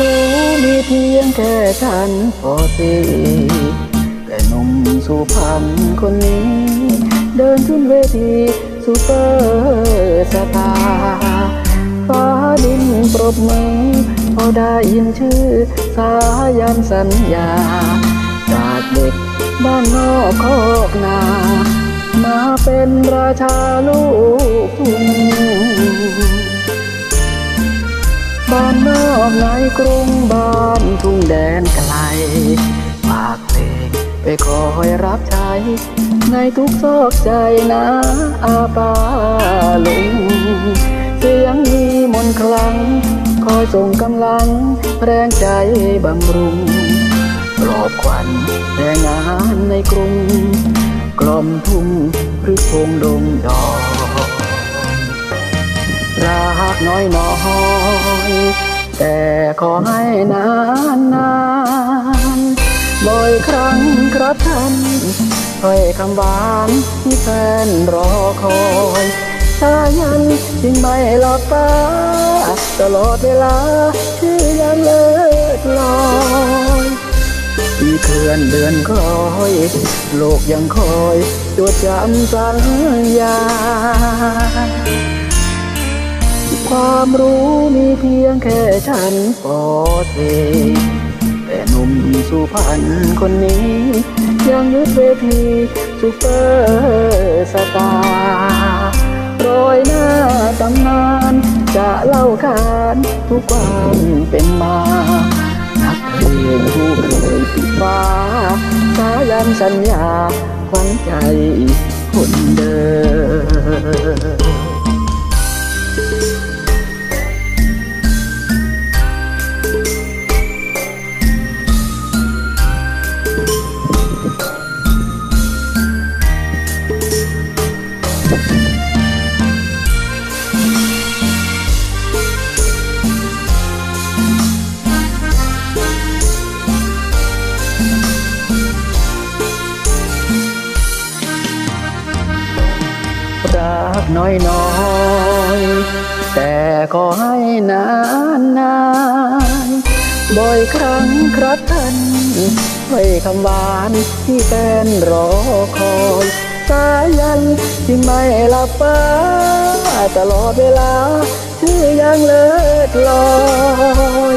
รู้มีเพียงแค่ฉันพอสีแต่หนุ่มสุพรรณคนนี้ เดินขึ้นเวทีซูเปอร์สตาร์ฟ้าดินปรบมือพอได้ยินชื่อสายันสัญญา จากเด็กบ้านนอกคอกนา มาเป็นราชาลูกทุ่ง อกในกรุงบ้านทุ่งแดนไกลฝากเพลงไปคอยรับใช้ ในทุกซอกใจนะอาปาลุง เสียงมีมนคลัง คอยส่งกำลัง แรงใจบำรุงปลอบขวัญแรงงานในกรุง กลอมทุ่งหรือพงดงดอกรักน้อยน้อย แต่ขอให้นานนานบ่อยครั้งครับท่านถ้อยคำหวานที่แฟนรอคอยสายันจึงไม่หลอกตาตลอดเวลาชื่อยังเลิศลอยปีเคลื่อนเดือนคล้อยโลกยังคอยจดจำสัญญา ความรู้มี เพียงแค่ฉันปอเทแต่หนุ่มสุพรรณคนนี้ ยังยึดเวทีซูเปอร์สตาร์รอยหน้าตำนาน จะเล่าขานทุกความเป็นมานักเพลงผู้เคยปิดฟ้าสายันสัญญาขวัญใจคนเดิม รักน้อยน้อยๆแต่ขอให้นานนานๆบ่อยครั้งครับท่านถ้อยคำหวานที่แฟนรอคอยสายันที่ไม่หลับฟ้าตลอดเวลาชื่อยังเลิศลอย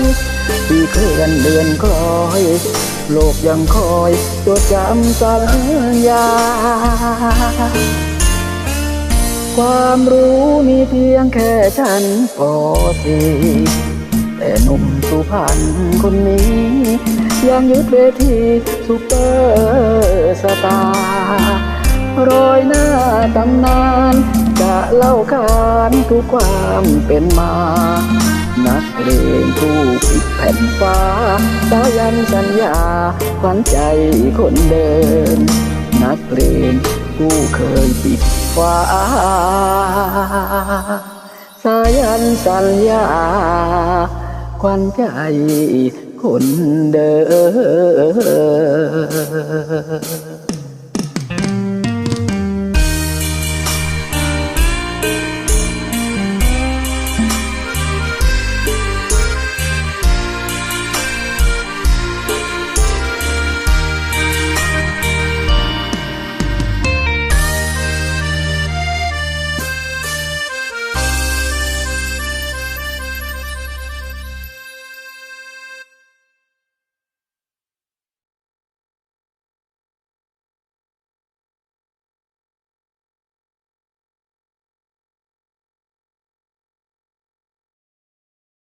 ปีเคลื่อนเดือนคล้อยโลกยังคอยจดจำสัญญา ความรู้มีเพียงแค่ฉันปอสีแต่หนุ่มสุพรรณคนนี้ ยังยึดเวทีซูเปอร์สตาร์รอยหน้าตำนาน จะเล่าขานทุกความเป็นมา นักเพลงผู้ปิดแผ่นฟ้าสายันสัญญาขวัญใจคนเดิน นักเพลง ผู้เคยปิดฟ้า สายันสัญญาขวัญใจคนเดิน